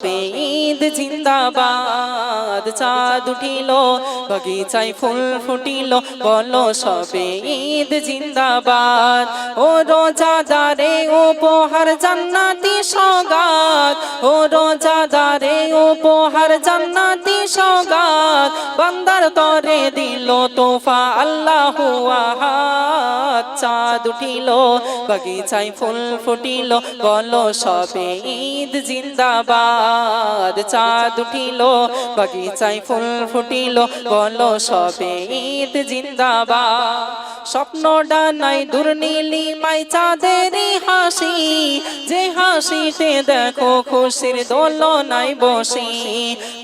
Bing. Eid জিন্দাবাদ চাঁদ উঠিল, বগিচায় ফুল ফুটিল, বলো সবে ঈদ জিন্দাবাদ। ও রোজাদারে উপহার জান্নাতি সগাত, ও রোজাদারে উপহার জান্নাতি সগাত। বান্দার তরে দিল তোফা আল্লাহু চাঁদ উঠিল, বগিচায় ফুল ফুটিল, বলো সবে ঈদ জিন্দাবাদ। চাঁদ উঠিল বগিচায় ফুল ফুটিল, বলো সবে ঈদ জিন্দাবাদ। স্বপ্ন ডানাই দুর্নীলি মাই চাঁদেরই হাসি, যে হাসিতে দেখো খুশির দোলনায় বসি।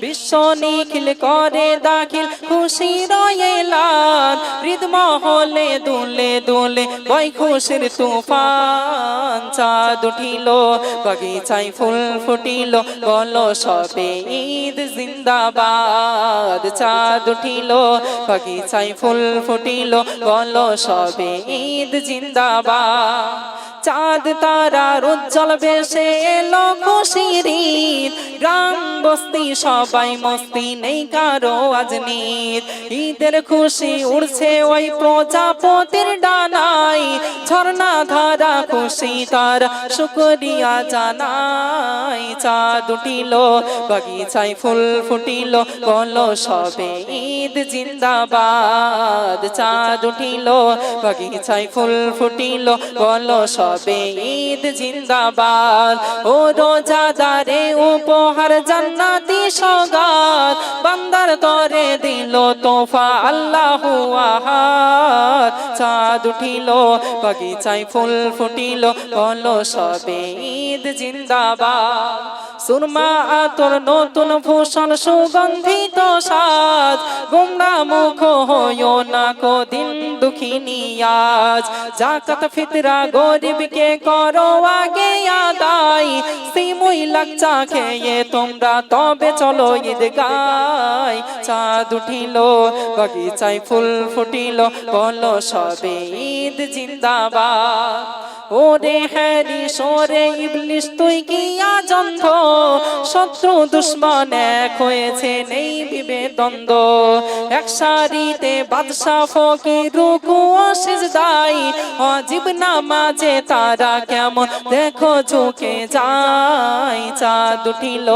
বিশ্ব নিখিল করে দাখিল, খুশি রয়েলান হৃদমহলে দুলে দুলে বই খুশির তুফান। চাঁদ উঠিল, বাগিচায় ফুল ফুটিল, বলো সবে ঈদ জিন্দাবাদ চাঁদ উঠিল বাগিচায় ফুল ফুটিল বলো সবে ঈদ জিন্দাবাদ। চাঁদ তারার উজ্জ্বল বেশে এলো খুশির গ্রাম বস্তি, সবাই মস্তি, নেই কারও আজ ঈদের খুশি উড়ছে ওই প্রজাপতির ডানাই ঝর্ণা ধারা খুশি তার শুকরিয়া জানাই। চাঁদ উঠিল, বাগিচায় ফুল ফুটিল, বলো সবে ঈদ জিন্দাবাদ। চাঁদ উঠিল, বাগিচায় ফুল ফুটিল, বলো সবে ঈদ জিন্দাবাদ। ও রোজাদারে উপহার জান্নাতি সগাত বান্দার তরে দিল তোফা আল্লাহ আহাদ। চাঁদ উঠিল, বাগিচায় ফুল ফুটিল, বলো সবে ঈদ জিন্দাবাদ। সুরমা আতর নতুন ভূষণ সুগন্ধিত সাজ। গুমরা মুখ হইও না কদিন দিন দুঃখিনী আজ। জাকাত ফিতরা গরিবকে করো আগে আদায় সিমুই লাগচা খেয়ে তোমরা তবে চলো ঈদ গাই চাঁদ উঠিল, বাগিচায় ফুল ফুটিল, বলো সবে ঈদ জিন্দাবাদ। ওরে হ্যারি সোরে ইবলিশ, তুই কি আজন্ধ শত্রু দুশ্মন এক হয়েছে, নেই বিবে দ্বন্দ্ব এক সারিতে বাদশা ফকি রুকু সিজদাই। অজীব নামাজে তারা কেমন? দেখো ঝুঁকে যাই চাঁদ উঠিল,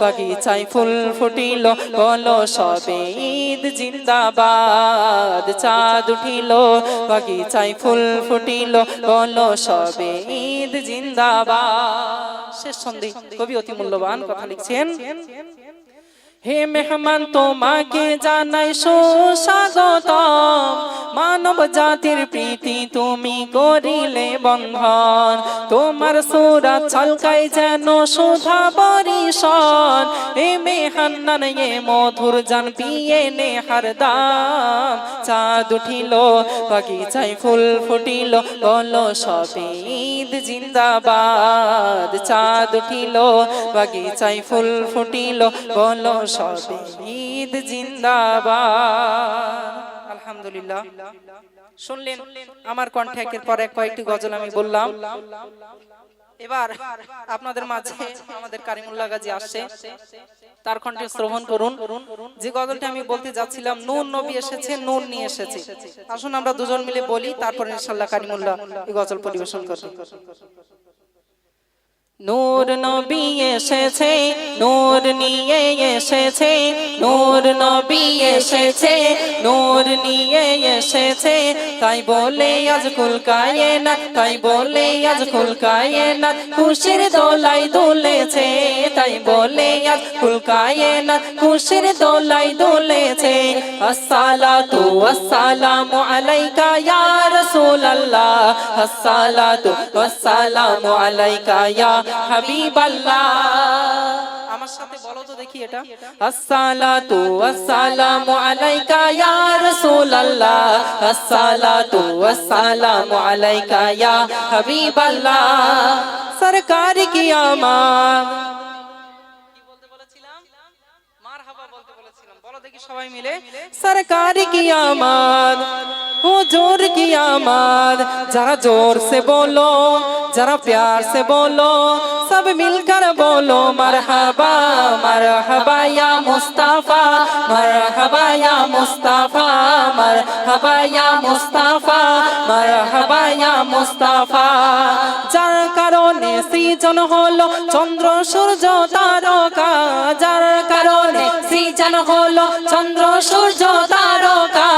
বাগিচায় ফুল ফুটিল, বলো সবে ঈদ জিন্দাবাদ। চাঁদ উঠিল, বাগিচায় ফুল ফুটিল, বলো সবে ঈদ জিন্দাবাদ। শেষ সন্ধি কবি অতি মূল্যবান কথা লিখছেন হে মেহমান, তোমাকে জানাই সুস্বাগত মানব জাতির প্রীতি তুমি করিলে বন্ধন। তোমার সুরা ছলকাই যেন সুধা বরিশন এ মেহান্নান, এ মধুর জান পিয়ে নে হারদাম চাঁদ উঠিল, বাগিচায় ফুল ফুটিল, বলো সবে জিন্দাবাদ। চাঁদ উঠিল, বাগিচায় ফুল ফুটিল, বলো সবে ঈদ জিন্দাবাদ আলহামদুলিল্লাহ শুনলেন আমার কয়েকটি গজল আমি বললাম এবার আপনাদের মাঝে আমাদের কারিমুল্লাহ গাজী আসছে তার কণ্ঠে শ্রবণ করুন যে গজলটা আমি বলতে যাচ্ছিলাম নুন নবী এসেছে নুন নিয়ে এসেছে আসুন আমরা দুজন মিলে বলি তারপর ইনশাল্লাহ কারিমুল্লাহ এই গজল পরিবেশন করবে নূর নবী এসেছে, নূর নিয়ে এসেছে, নূর নবী এসেছে, নূর নিয়ে এসেছে। তাই বলে আজ কুলকায়ে না তাই বলে আজ কুলকায়ে না খুশির দোলাই দুলেছে। তাই বলে আজ কুলকায়ে না খুশির দোলাই দুলেছে। আসসালাতু আসসালামু আলাইকা ইয়া রাসূলুল্লাহ, আসসালাতু আসসালামু আলাইকা ইয়া হাবিবাল্লাহ। আমার সাথে বলো তো দেখি এটা। আসসালাতু আসসালামু আলাইকা ইয়া রাসূলুল্লাহ, আসসালাতু আসসালামু আলাইকা ইয়া হাবিবাল্লাহ। সরকার কি আমার? সবাই মিলে। সরকার কি আমার? হুজুর কি আমার যারা জোর সে বলো जरा प्यार से बोलो सब मिलकर बोलो मरहबा मरहबा या मुस्ताफा मरहबा या मुस्ताफा मरहबा या मुस्ताफा मरहबा या मुस्ताफा যার কারণে সৃজন হলো চন্দ্র সূর্য তারকা যার কারণে সৃজন হলো চন্দ্র সূর্য তারকা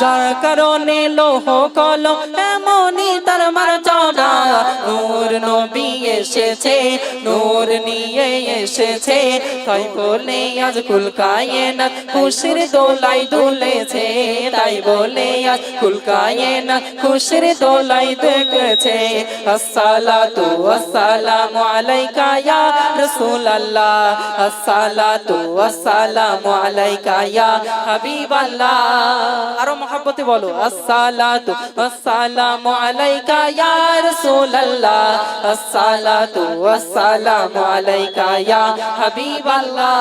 যার কারণে লোহ কল এমনই তার মর্যাদা নূর নবী এসেছে, নূর নিয়ে এসেছে। তাই বলে আজ কুল কায়নাত খুশির দোলাই দুলেছে। তাই বলে আজ কুল কায়নাত খুশির দোলাই দেখেছে আসসালাতু ওয়াসসালামু আলাইকা ইয়া রাসূলুল্লাহ। আসসালাতু ওয়াসসালামু আলাইকা ইয়া হাবিবাল্লাহ। আরও মহব্বতে বলো, আসসালাতু ওয়াসসালামু আলাইকা ইয়া রাসূলুল্লাহ, আসসালাতু ওয়াসসালামু আলাইকা ইয়া হাবিবাল্লাহ।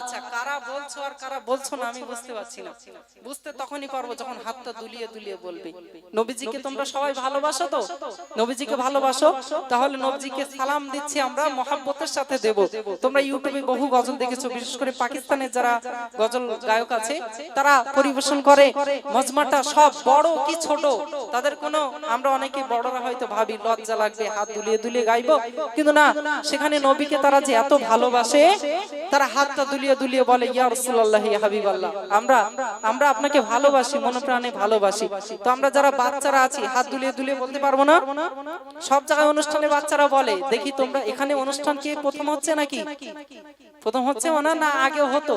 আচ্ছা কারা বলছো আর কারা বলছো না আমি বুঝতে পারছি না। বুঝতে তখনই পারব যখন হাতটা দুলিয়ে দুলিয়ে বলবে। নবীজিকে তোমরা সবাই ভালোবাসো তো? নবীজিকে ভালোবাসো? তাহলে নবীজিকে সালাম দিচ্ছি আমরা মহাব্বতের সাথে দেব। তোমরা ইউটিউবে বহু গজল দেখেছ বিশেষ করে পাকিস্তানের যারা গজল গায়ক আছে তারা পরিবেশন করে মজমাটা সব বড় কি ছোট? তাদের কোনো আমরা অনেকে বড়রা হয়তো ভাবি লজ্জা লাগবে হাত দুলিয়ে দুলিয়ে গাইবো। কিন্তু না সেখানে নবীকে তারা যে এত ভালোবাসে তারা হাতটা দুলিয়ে দুলিয়ে বলে ইয়া রাসূলুল্লাহ ইয়া হাবিবাল্লাহ আমরা আমরা আপনাকে ভালোবাসি, মনে প্রাণে ভালোবাসি। তো আমরা যারা বাচ্চারা আছি, হাত দুলিয়ে দুলিয়ে বলতে পারব না? সব জায়গায় অনুষ্ঠানে বাচ্চারা বলে, দেখি তোমরা এখানে অনুষ্ঠান কি প্রথম হচ্ছে নাকি? প্রথম হচ্ছে না আগে হতো।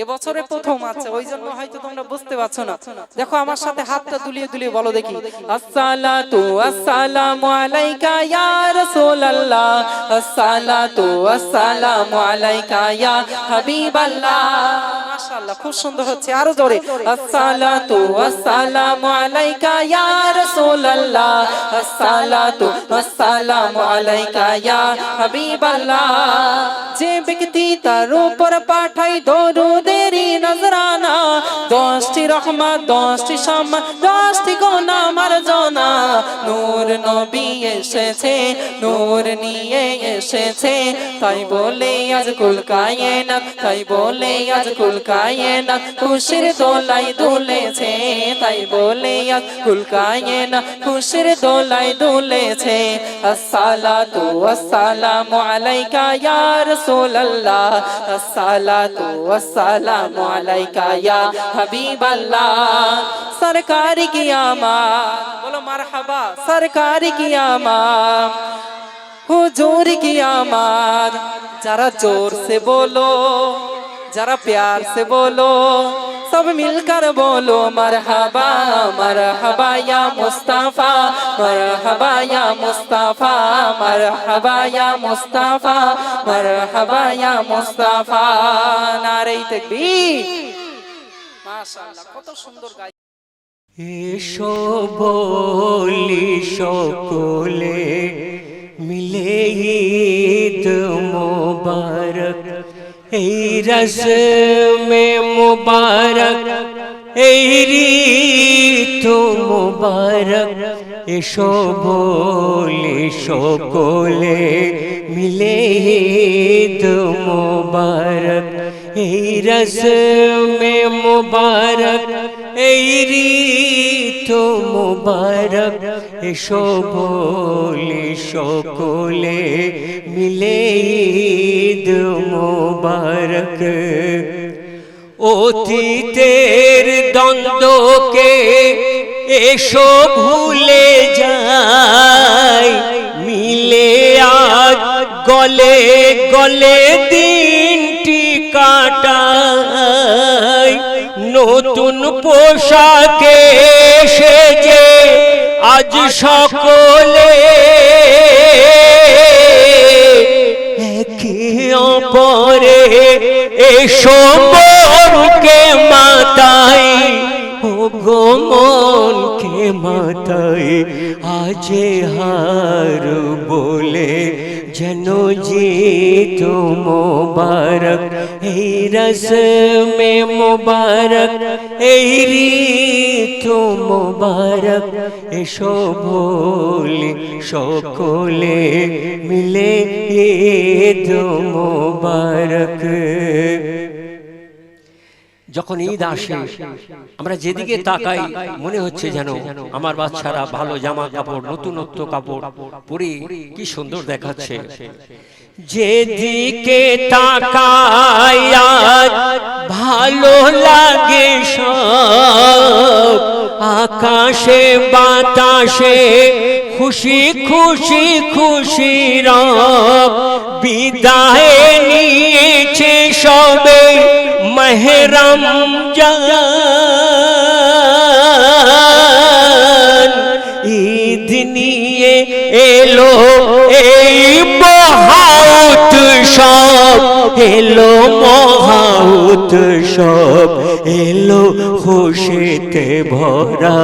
এবছরে প্রথম আছে ওই জন্য হয়তো তোমরা বুঝতে পারছ না। দেখো আমার সাথে হাতটা দুলিয়ে দুলিয়ে বলো দেখি। আসসালাতু আসসালামু আলাইকা ইয়া রাসূলুল্লাহ। আসসালাতু আসসালামু আলাইকা ইয়া হাবিবাল্লাহ। মাশাআল্লাহ খুব সুন্দর হচ্ছে। আরও জোরে। আসসালাতু আসসালামু আলাইকা ইয়া রাসূলুল্লাহ। আসসালাতু আসসালামু আলাইকা ইয়া হাবিবাল্লাহ। যে ব্যক্তি তার উপর পাঠাই দরুদেরই নজরানা দশটি রহমত দশটি সম্মান দশটি গোনা মার্জনা নূর নবী এসেছে নূর নিয়ে এসেছে তাই বলে আজ কুল কায়না তাই বলে আজ কুল কায়না খুশির দোলাই দুলেছে তাই বলে আজ কুল কায়না খুশির দোলাই দুলেছে আসসালাতু আসসালামু আলাইকা ইয়া রাসূলুল্লাহ আসসালাতু আসসালামু সালাম আলাইকা ইয়া হাবিবাল্লাহ। সরকার কি আমা বলো মারহাবা। সরকার কি আমা হুজুর কি আমার? যারা জোর সে বলো, যারা প্যার সে বলো सब मिलकर बोलो मरहबा मरहबा या मुस्तफ़ा मरहबा या मुस्तफ़ा मरहबा या मुस्तफ़ा मरहबा या मुस्तफ़ा नारे तकबीर माशाल्लाह কত সুন্দর গাই এসো বলি রস মে মুবারক এই ঋত মুবারক এসো বলি সকলে মিলে ঈদ মুবারক এই রস মে মুবারক এই ঋত মুবারক, এসো বলি সকলে মিলে ঈদ মুবারক। অতীতের দ্বন্দ্বকে এসো ভুলে যায় মিলে আজ গলে গলে দিনটি কাটায় নতুন পোশাকে সেজে আজ সকলে অপরে এসো মনকে মাতাই ও গো মনকে মাতাই আজ হার বলে যেন যে তো মোবারক, এই রসমে মোবারক, এই ঋতু মোবারক, এসো বলি সকলে মিলে ঈদ মোবারক। যখন ঈদ আসে আমরা যেদিকে তাকাই মনে হচ্ছে যেন আমার বাচ্চারা ভালো জামা কাপড় নতুনত্ব কাপড়। পরে কি সুন্দর দেখাচ্ছে। যেদিকে তাকাই ভালো লাগে সব। আকাশে বাতাসে খুশি খুশি খুশি রব। বিদায় নিয়েছে সবে মেহরম জান এলো মহাউত সব, এলো খুশিতে ভরা।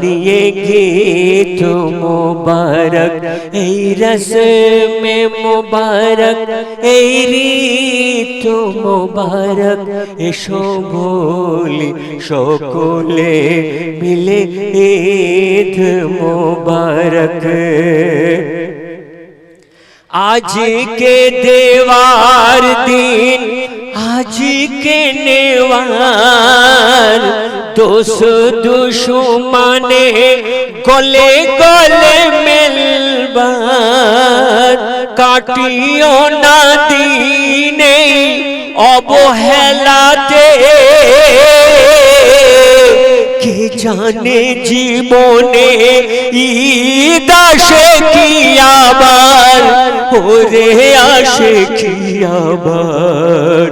নিয়ে গীত মোবারক, এই রসমে মোবারক, এই ঋতু মোবারক। এসো বলি সকলে মিলে ঈদ মোবারক। আজকে দেওয়ার দিন আজকে নেওয়ার দোষ দুশ্মনে গলে গলে মেলবার কাটিও না দিনে অবহেলাতে কে জানে জীবনে ঈদ আসে কি আবার ওরে আসে কি আবার?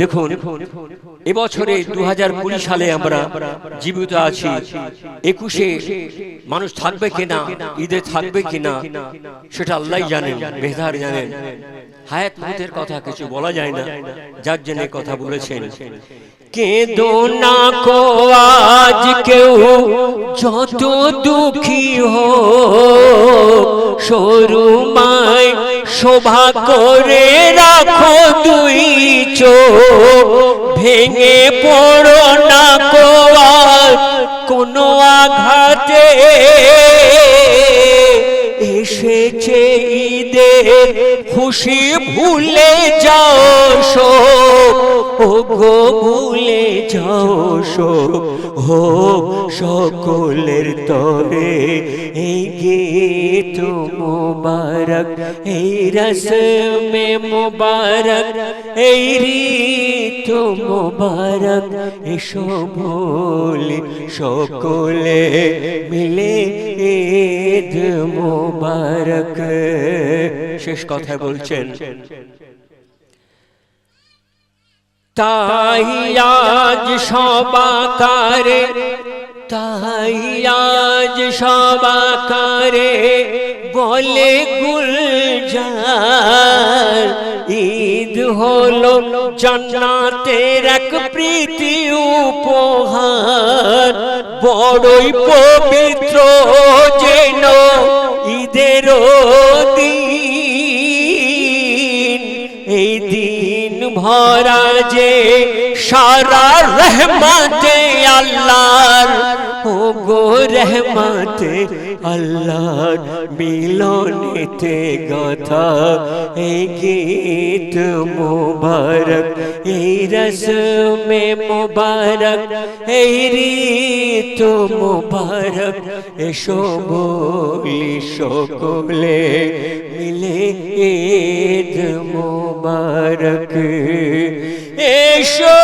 দেখুন এবছরে দু হাজার কুড়ি সালে আমরা জীবিত আছি। একুশে মানুষ থাকবে কিনা ঈদে থাকবে কিনা সেটা আল্লাহ জানেন বেহার জানেন। হায়াত মতের কথা কিছু বলা যায় না যার জন্য কথা বলেছেন। কেঁদো না কো আজ কেউ যত দুঃখী হো সরু মায় শোভা করে রাখো দুই চোখ ভেঙে পড়ো না কো আজ কোনো আঘাতে এসেছে ঈদের খুশি ভুলে যাও শোক ও গো ভুলে যাও শোক হো সকলের তরে এই গীত মোবারক, এই রসমে মোবারক, এই ঋত মোবারক, এসো বলি সকলে মিলে ঈদ মোবারক। শেষ কথা বলছেন, তাই আজ সবাকারে তাই আজ সবাকারে বলে গুলজার ঈদ হলো জান্নাতের এক প্রীতি উপহার। বড়ই পবিত্র যেন ঈদের ভরা যে সারা রহমতে আল্লাহর ও গো রহমতে আল্লাহর মিলনেতে গাথা, এই গীত মোবারক, এই রসমে মোবারক, এই ঋত মোবারক, এসো বলি সকলে মিলে ঈদ মোবারক। এসো।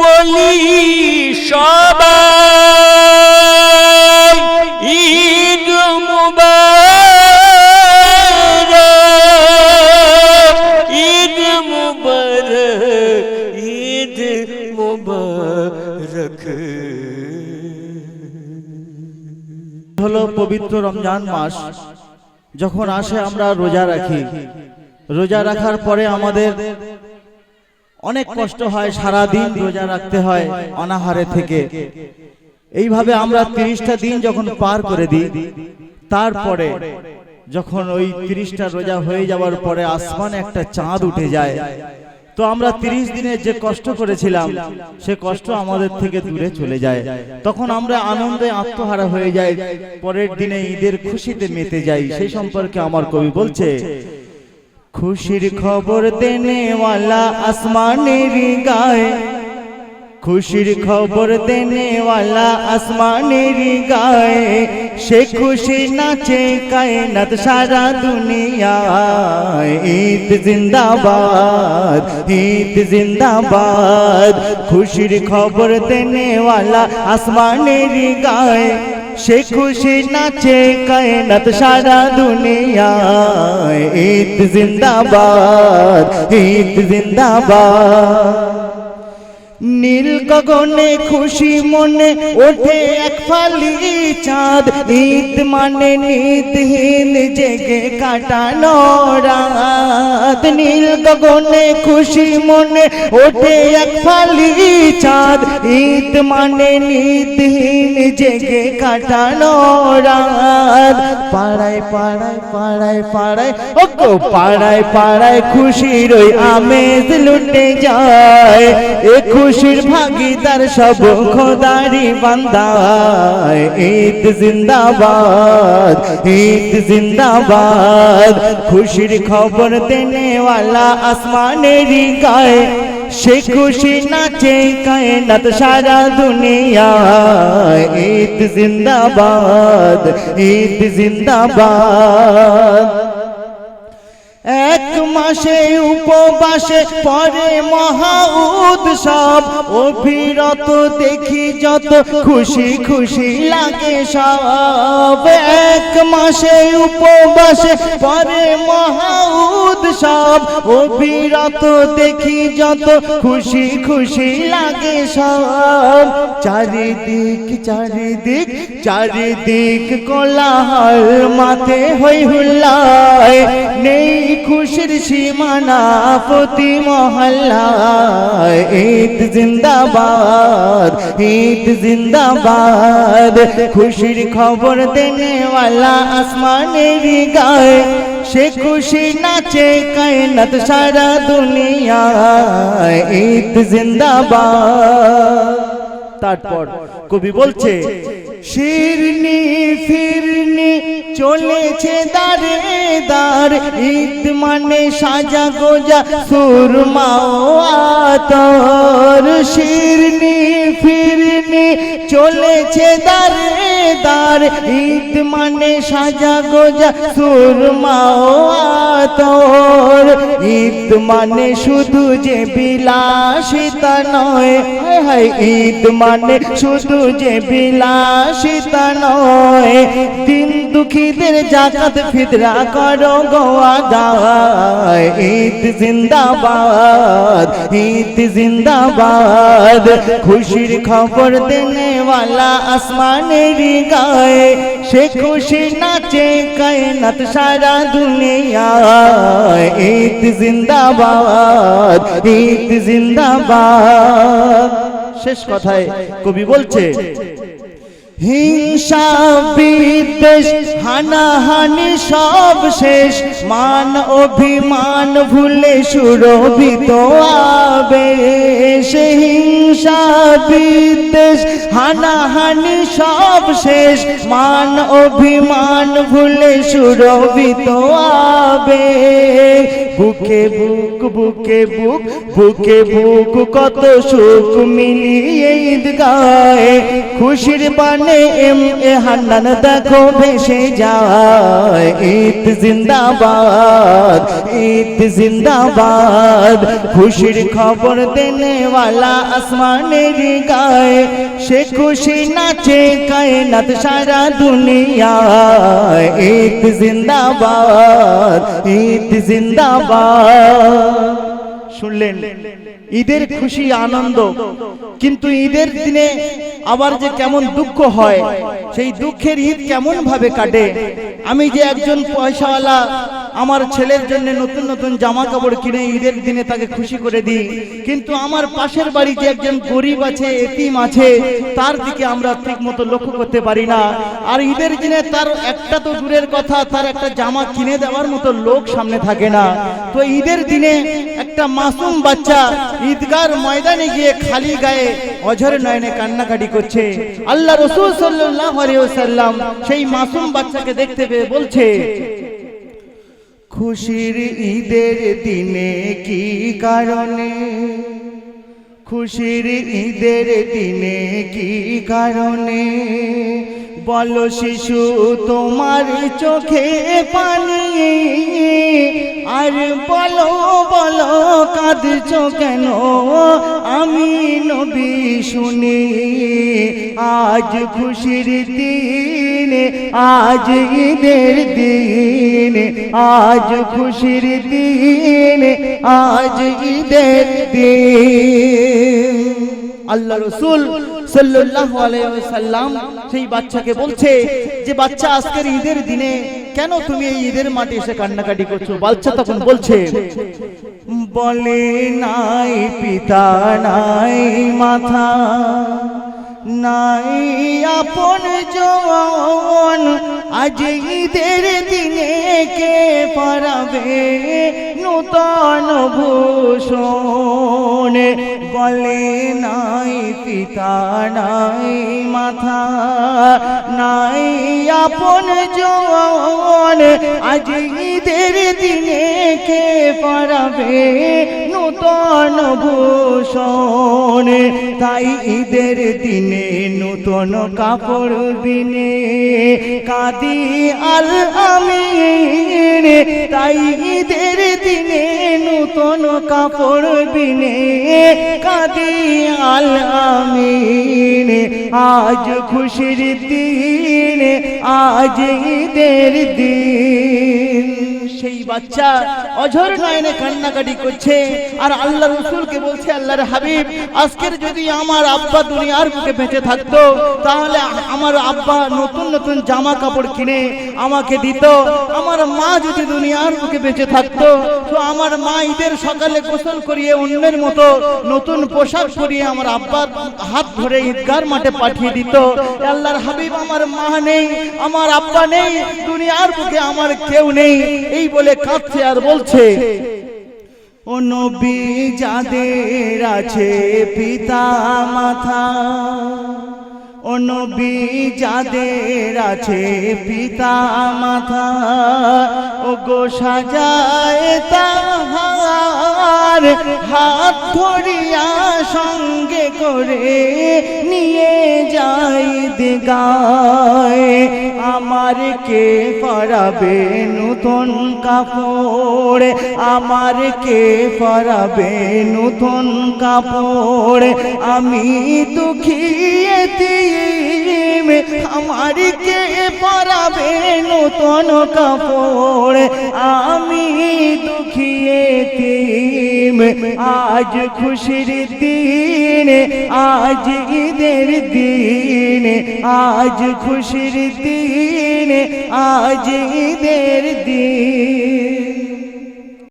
বলি সবাই ঈদ মুবারক ঈদ মুবারক পবিত্র রমজান মাস। যখন আসে আমরা রোজা রাখি। রোজা রাখার পরে আমাদের অনেক কষ্ট হয় সারা দিন রোজা রাখতে হয় অনাহারে থেকে। এইভাবে আমরা তিরিশটা দিন যখন পার করে দিই তারপরে যখন ওই তিরিশটা রোজা হয়ে যাওয়ার পরে আসমানে একটা চাঁদ উঠে যায়। তো আমরা তিরিশ দিনে যে কষ্ট করেছিলাম সে কষ্ট আমাদের থেকে দূরে চলে যায়। তখন আমরা আনন্দে আত্মহারা হয়ে যাই। পরের দিনে ঈদের খুশিতে মেতে যাই। সেই সম্পর্কে আমার কবি বলছে খুশির খবর দেনেওয়ালা আসমানের গায়ে খুশির খবর দেনেওয়ালা আসমানের গায়ে, সে খুশি নাচে কায়নাত সারা দুনিয়ায়। ঈদ জিন্দাবাদ ঈদ জিন্দাবাদ, খুশির খবর দেনেওয়ালা আসমানের গায়ে, সে খুশি নাচে কায়নাত সারা দুনিয়ায়। ঈদ জিন্দাবাদ ঈদ জিন্দাবাদ। নীল গগনে খুশি মনে ওঠে এক ফালি চাঁদ। ঈদ মানে নিদহীন জেগে কাটানো রাত। নীল গগনে খুশি মনে ওঠে এক ফালি চাঁদ। ঈদ মানে নিদহীন জেগে কাটানো রাত। পাড়ায় পাড়ায় পাড়ায় পাড়ায় ও পাড়ায় পাড়ায় খুশির ওই আমেজ লুটে যায়। এ খুশির ভাগিদার সব খোদারি বান্দায়। ঈদ জিন্দাবাদ ঈদ জিন্দাবাদ। খুশির খবর দেনেওয়ালা আসমানের গায়ে। সে খুশি নাচে কায়নাত সারা দুনিয়ায়। ঈদ জিন্দাবাদ ঈদ জিন্দাবাদ। এক মাসে উপবাসে পরে মহা উৎসব। অভিরত দেখি যত খুশি খুশি লাগে সব। এক মাসে উপবাসে পরে মহা উৎসব অভিরত দেখি যত খুশি খুশি লাগে সব। চারিদিক চারিদিক চারিদিক কোলাহল মাথে হই হুল্লায়। নেই খুশির সীমানা প্রতি মহল্লায়। ঈদ জিন্দাবাদ ঈদ জিন্দাবাদ। খুশির খবর দেনেওয়ালা আসমানের গায়ে। সে খুশি নাচে কায়নাত সারা দুনিয়া ঈদ জিন্দাবাদ। তারপর কবি বলছে শিরনি ফিরনি চলেছে দারে দার, ঈদ মানে সাজা গোজা, সুরমা ও আতর। শিরনি, ফিরনি, চলেছে দারে দার, ঈদ মানে সাজা গোজা, সুরমা ও আতর। ঈদ মানে শুধু যে বিলাসিতা নয়, হায় ঈদ মানে শুধু যে বিলাসিতা নয় দিন দুঃখীদের জাকাত ফিতরা করো গোয়া গায় ঈদ জিন্দাবাদ ঈদ জিন্দাবাদ। খুশির খবর দেনে দেনেওয়ালা আসমানের গায়ে, সে খুশি নাচে কায়নাত সারা দুনিয়ায়। ঈদ জিন্দাবাদ ঈদ জিন্দাবাদ। শেষ কথায় কবি বলছে হিংসা, বিদ্বেষ, হানাহানি সব শেষ। মান অভিমান ভুলে সুরভিত আবেশ। হিংসা, বিদ্বেষ, হানাহানি সব শেষ। মান অভিমান ভুলে সুরভিত আবেশ। বুকে বুক বুকে বুক বুকে বুক কত সুখ মিলিয়ে ঈদ গায়ে খুশির বানে এম, এ হান্নান দেখো ভেসে যায়। ঈদ জিন্দাবাদ ঈদ জিন্দাবাদ। খুশির খবর দেনেওয়ালা আসমানের গায়ে, সে খুশি নাচে কায়নাত সারা দুনিয়ায়। ঈদ জিন্দাবাদ ঈদ জিন্দাবাদ। শুনলেন, ঈদের খুশি আনন্দ, কিন্তু ঈদের দিনে আবার যে কেমন দুঃখ হয় সেই দুঃখের ঈদ কেমন ভাবে কাটে? আমি যে একজন পয়সাওয়ালা আমার ছেলের জন্য নতুন নতুন জামা কাপড় কিনে ঈদের দিনে তাকে খুশি করে দিই। কিন্তু আমার পাশের বাড়ি যে একজন গরিব আছে এতিম আছে তার দিকে আমরা ঠিক মতো লক্ষ্য করতে পারি না। আর ঈদের দিনে তার একটা তো দূরের কথা তার একটা জামা কিনে দেওয়ার মতো লোক সামনে থাকে না। তো ঈদের দিনে একটা মাসুম বাচ্চা ঈদগার ময়দানে গিয়ে খালি গায়ে অঝরে নয়নে কান্নাকাটি করছে। আল্লাহ রসুল সাল্লাল্লাহু আলাইহি ওয়াসাল্লাম সেই মাসুম বাচ্চাকে দেখতে পেয়ে বলছে, খুশির ঈদের দিনে কি কারণে? খুশির ঈদের দিনে কি কারণে? বলো শিশু, তোমার চোখে পানি। আর বলো বলো, কাঁদছ কেন? আমি নবী শুনি। আজ খুশির দিন, আজ ঈদের দিন, আজ খুশির দিন, আজ ঈদের দিন। আল্লাহ রসুল সাল্লাল্লাহু আলাইহি ওয়াসাল্লাম সেই বাচ্চাকে বলছে যে বাচ্চা, আজকের ঈদের দিনে কেন তুমি এই ঈদের মাঠে এসে কান্নাকাটি করছ? বাচ্চা তখন বলছে, বলে নাই, পিতা নাই, মাথা নাই আপন জন। আজ ঈদের দিনে কে পারাবে নূতন ভূষণ? বলে নাই, পিতা নাই মাথা নাই আপন জন। আজ ঈদের দিনে কে পারাবে নূতন ভূষণ, তাই ঈদের দিনে নূতন কাপড় বিনে কাদি আল আমিন, তাই ঈদের দিনে নূতন কাপড় বিনে কাদি আল আমিন। আজ খুশির দিন, আজ ঈদের দিন। সেই বাচ্চা অঝর নয়নে কান্নাকাটি করছে। আর আল্লাহ রসুলকে বলছে, আল্লাহর হাবিব, আজকের যদি আমার আব্বা দুনিয়ার বুকে বেঁচে থাকতো, তাহলে আমার আব্বা নতুন নতুন জামা কাপড় কিনে আমাকে দিত। আমার মা যদি দুনিয়ার বুকে বেঁচে থাকতো, তো আমার মা ঈদের সকালে গোসল করিয়ে অন্যের মতো নতুন পোশাক পরিয়ে আমার আব্বার হাত ধরে ঈদগার মাঠে পাঠিয়ে দিত। আল্লাহর হাবিব, আমার মা নেই, আমার আব্বা নেই, দুনিয়ার বুকে আমার কেউ নেই। এই বলে কাঁদছে আর বলছে, ও নবী যাদের আছে পিতা মাথা ও নবী যাদের আছে পিতা মাথা ও গো সাজায় তাহার হাত ধরিয়া সঙ্গে করে নিয়ে যাই দিগায়। আমার কে পরাবে নতুন কাপড়? আমার কে পরাবে নতুন কাপড়? আমি দুঃখিয়েতি আমার কে পরাবে নতুন কাপড় আমি দুঃখিয়েতি আজ খুশির দিন আজ ঈদের দিন আজ খুশির দিন আজ ঈদের দিন